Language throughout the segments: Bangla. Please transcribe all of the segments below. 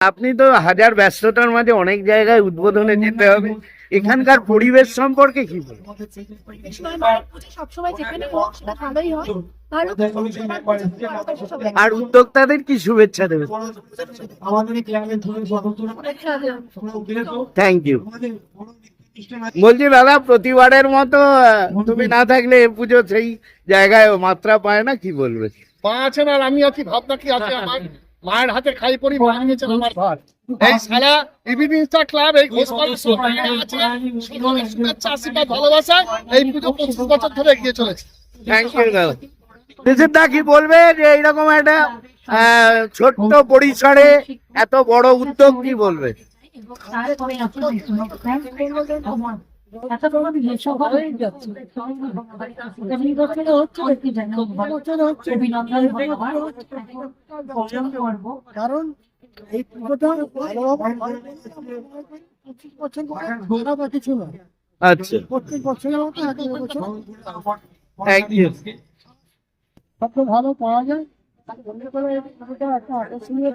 আপনি তো হাজার ব্যস্ততার মাঝে অনেক জায়গায় উদ্বোধনে যেতে হবে। এখানকার পরিবেশ সম্পর্কে কি ভালো আর উদ্যোক্তাদের কি শুভেচ্ছা স্বতন্ত্র থ্যাংক ইউ বলছি, দাদা, প্রতিবারের মতো তুমি না থাকলে এ পুজো সেই জায়গায় মাত্রা পায় না, কি বলবে আছেন আর আমি আছি, ভাবনা কি আছে আমার? মায়ের হাতে খাই পরি নিয়েছেন আমার ভার এই সারা ইভিনিং স্টার ক্লাব এই আছে সকলের শুভেচ্ছা আশীর্বাদ ভালোবাসা এই পুজো পঁচিশ বছর ধরে এগিয়ে চলেছে। থ্যাংক ইউ দেশের দা কি বলবে যে এইরকম একটা আহ, ছোট্ট পরিসরে এত বড় উদ্যোগ কি বলবে। কারণ এই পুজোটা ভালোভাবে পঁচিশ বছর ঘোরা বাকি ছিল আচ্ছা। প্রত্যেক বছরের মতো এক বছর সবচেয়ে ভালো পাওয়া যায় একটা আকর্ষণীয়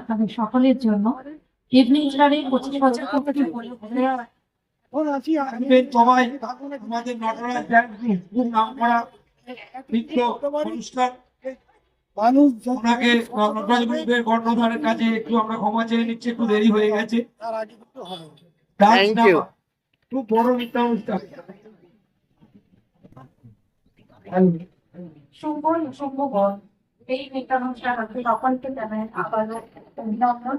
আপনাদের সকলের জন্য ইভিনিং স্টারে পঁচিশ বছর থেকে ওর সবাই আমাদের নটরাজ ড্যান্স নাম করা নৃত্য অনুষ্ঠান মানুষ ওনাকে নটরাজ গ্রুপের কর্ণধারের কাছে একটু আমরা ক্ষমা চেয়ে নিচ্ছি একটু দেরি হয়ে গেছে। খুব বড় নৃত্য অনুষ্ঠান। শুভ শুভ এই ইফতার অনুষ্ঠান সকলকে জানাই আবার অভিনন্দন।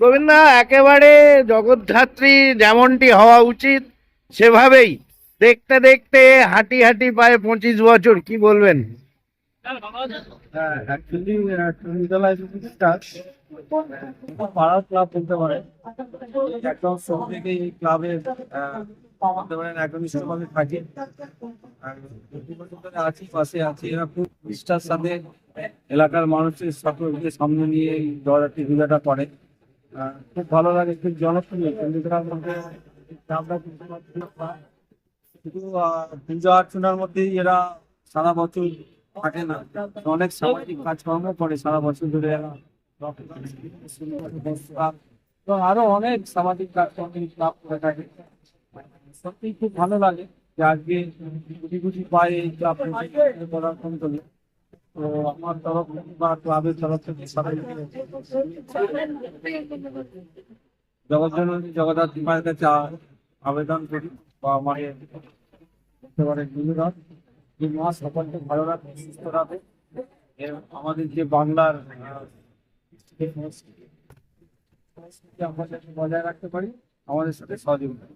প্রবীণদা, একেবারে জগদ্ধাত্রী যেমনটি হওয়া উচিত, সেভাবেই দেখতে দেখতে হাঁটি হাঁটি পায়ে পঁচিশ বছর, কি বলবেন? সাথে এলাকার মানুষের সকলকে সামনে নিয়ে জড়াটি পূজাটা করে। খুব ভালো লাগে, খুব জনপ্রিয়। কিন্তু শুধু পূজা অর্চনার মধ্যেই এরা সারা বছর থাকে না। অনেক সামাজিক কাজকর্ম করে সারা বছর ধরে এরা এবং আরও অনেক সামাজিক কাজকর্ম ক্লাব করে থাকে। সত্যি খুব ভালো লাগে যে আজকে কোটি কোটি পায়ে ক্লাব পদার্পণ করল তো আমার তরফ বা ক্লাবের তরফ থেকে সবাইকে জগজ্জননী জগদ্ধাত্রী মায়ের কাছে আবেদন করি, বা মায়ের একেবারে নিবেদন যে মা সকলকে ভালো রাখে সুস্থ রাখে আমাদের যে বাংলার আমরা বজায় রাখতে পারি, আমাদের সাথে সহযোগিতা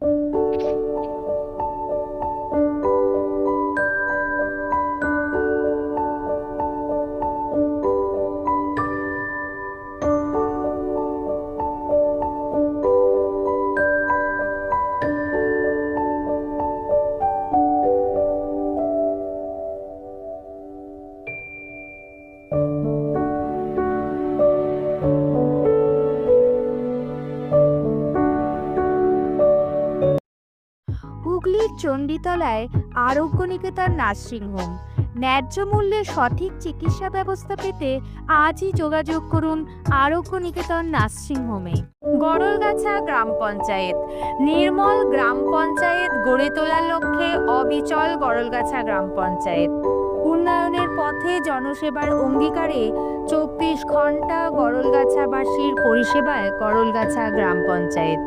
চণ্ডীতলায় আরোগ্য নিকেতন নার্সিংহোম। ন্যায্য মূল্যে সঠিক চিকিৎসা ব্যবস্থা পেতে আজই যোগাযোগ করুন আরোগ্য নিকেতন নার্সিংহোমে। গড়লগাছা গ্রাম পঞ্চায়েত। নির্মল গ্রাম পঞ্চায়েত গড়ে তোলার লক্ষ্যে অবিচল গড়লগাছা গ্রাম পঞ্চায়েত। উন্নয়নের পথে জনসেবার অঙ্গীকারে চব্বিশ ঘণ্টা গড়লগাছাবাসীর পরিষেবায় গড়লগাছা গ্রাম পঞ্চায়েত।